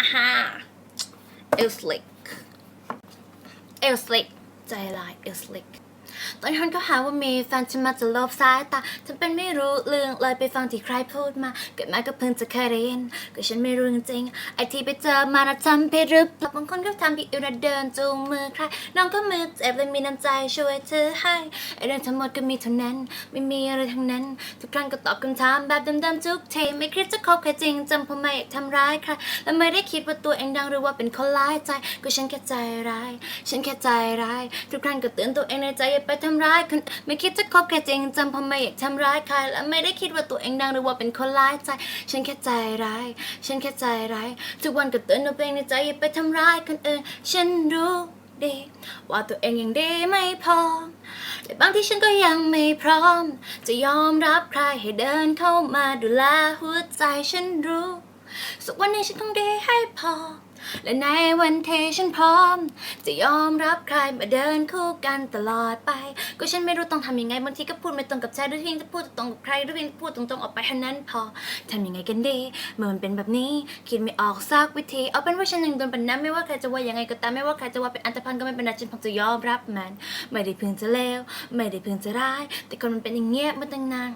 ฮ่าฮ่าเอลสลิกเอลสลิกใจลายเอลสลิก ตอนนั้นก็หาว่ามีแฟนฉันมาจะลบสายตาฉันเป็นไม่รู้เรื่องเลยไปฟังที่ใครพูดมาเกิดมาก็เพิ่งจะเคยได้ยินก็ฉันไม่รู้จริงไอที่ไปเจอมานะจำเพศหรือเปล่าบางคนก็ทำผิดอยู่นะเดินจูงมือใครน้องก็มือเจ็บเลยมีน้ำใจช่วยเธอให้ไอเรื่องทั้งหมดก็มีเท่านั้น ไม่มีอะไรทั้งนั้น ทุกครั้งก็ตอบคำถามแบบเดิมๆทุกทีไม่คิดจะคบใครจริงจำเพราะไม่อยากทำร้ายใครและไม่ได้คิดว่าตัวเองดังหรือว่าเป็นคนร้ายใจ ก็ฉันแค่ใจร้าย ฉันแค่ใจร้าย ทุกครั้งก็เตือนตัวเองในใจไปทำร้ายคนไม่คิดจะคบใครจริงจำเพราะไม่อยากทำร้ายใครและไม่ได้คิดว่าตัวเองดังหรือว่าเป็นคนร้ายใจ ฉันแค่ใจร้าย ฉันแค่ใจร้าย ทุกวันก็เตือนตัวเองในใจอย่าไปทำร้ายคนอื่น ฉันรู้ดีว่าตัวเองยังดีไม่พอแต่บางที่ฉันก็ยังไม่พร้อม จะยอมรับใครให้เดินเข้ามาดูแลหัวใจฉันรู้ สักวันหนี้ฉันต้องดีให้พอ และในวันที่ฉันพร้อม จะยอมรับใครมาเดินคู่กันตลอดไป ก็ฉันไม่รู้ต้องทำยังไงบางทีก็พูดไม่ตรงกับใจหรือเพียงจะพูดตรงกับใครหรือเพียงพูดตรงๆออกไปเท่านั้นพอทำยังไงกันดี เมื่อมันเป็นแบบนี้ คิดไม่ออกสักวิธีเอาเป็นว่าฉันยังโดนปัญหาไม่ว่าใครจะว่ายังไงก็ตามไม่ว่าใครจะว่าเป็นอันตรพันก็ไม่เป็นไรฉันพร้อมจะยอมรับมัน ไม่ได้เพียงจะเลวไม่ได้เพียงจะร้าย แต่คนมันเป็นอย่างเงี้ยมาตั้งนาน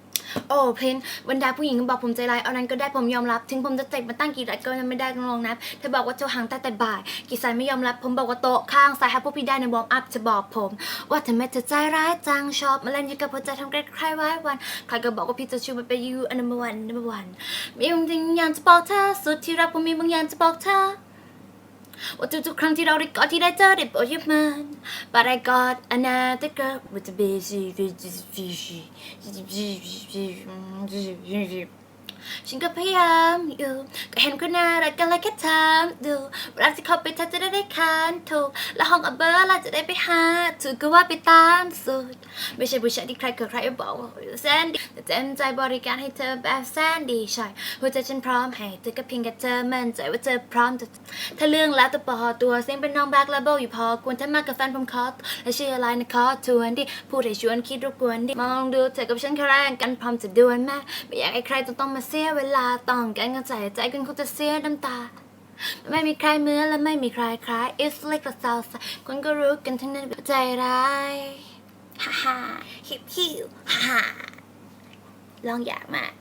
โอ้เพลนบรรดาผู้หญิงบอกผมใจร้ายเอานั้นก็ได้ผมยอมรับ ถึงผมจะเจ็บมาตั้งกี่รัดก็ยังไม่ได้ต้องลองนับเธอบอกว่าเจ้าหางใต้แต่บ่าย กี่สายไม่ยอมรับ ผมบอกว่าโต๊ะข้างสายหาพวกพี่ได้ในวอร์มอัพจะบอกผม ว่าทำไมเธอใจร้ายจังชอบมาเล่นอยู่กับหัวใจทำใกล้ใครไว้วันใครก็บอกว่าพี่จะชูมันไปยูอันดับวันนับวันมีบางอย่างจะบอกเธอสุดที่รักผมมีบางอย่างจะบอกเธอ ว่าทุกๆครั้งที่เราได้กอดที่ได้เจอได้โปรดยึดมัน but I got another girl with a busy busy busy busy ฉันก็พยายามอยู่ ก็เห็นคนน่ารักกันเลยแค่ถามดูเวลาที่เขาไปทักจะได้ได้คานถูก แล้วห้องอับเบอร์ล่ะจะได้ไปหา ถูกก็ว่าไปตามสูตรไม่ใช่ผู้ชายที่ใครเคยใครบอกว่าแสนดีแต่เต็มใจบริการให้เธอแบบแสนดีใช่หัวใจฉันพร้อมให้เธอก็เพียงแค่เธอมั่นใจว่าเธอพร้อมจะถ้าเรื่องแล้วตัวปอตัวเสียงเป็นน้องแบ็คเลเบลอยู่พอกวนถ้ามากับแฟนผมขอและชื่ออะไรนะขอทวนดิพูดให้ชวนคิดรบกวนดิมองดูเธอกับฉันแค่แรงกันพร้อมจะดวลแม่ไม่อยากให้ใครต้องต้องมาเสียเวลาต้องกันกันใจใจกันคงจะเสียน้ำตา ไม่มีใครเหมือนและไม่มีใครคล้าย It's like a salsa คนก็รู้กันทั้งนั้นใจร้ายฮ่าฮ่าฮิวฮิวฮ่าฮ่าลองอยากมาก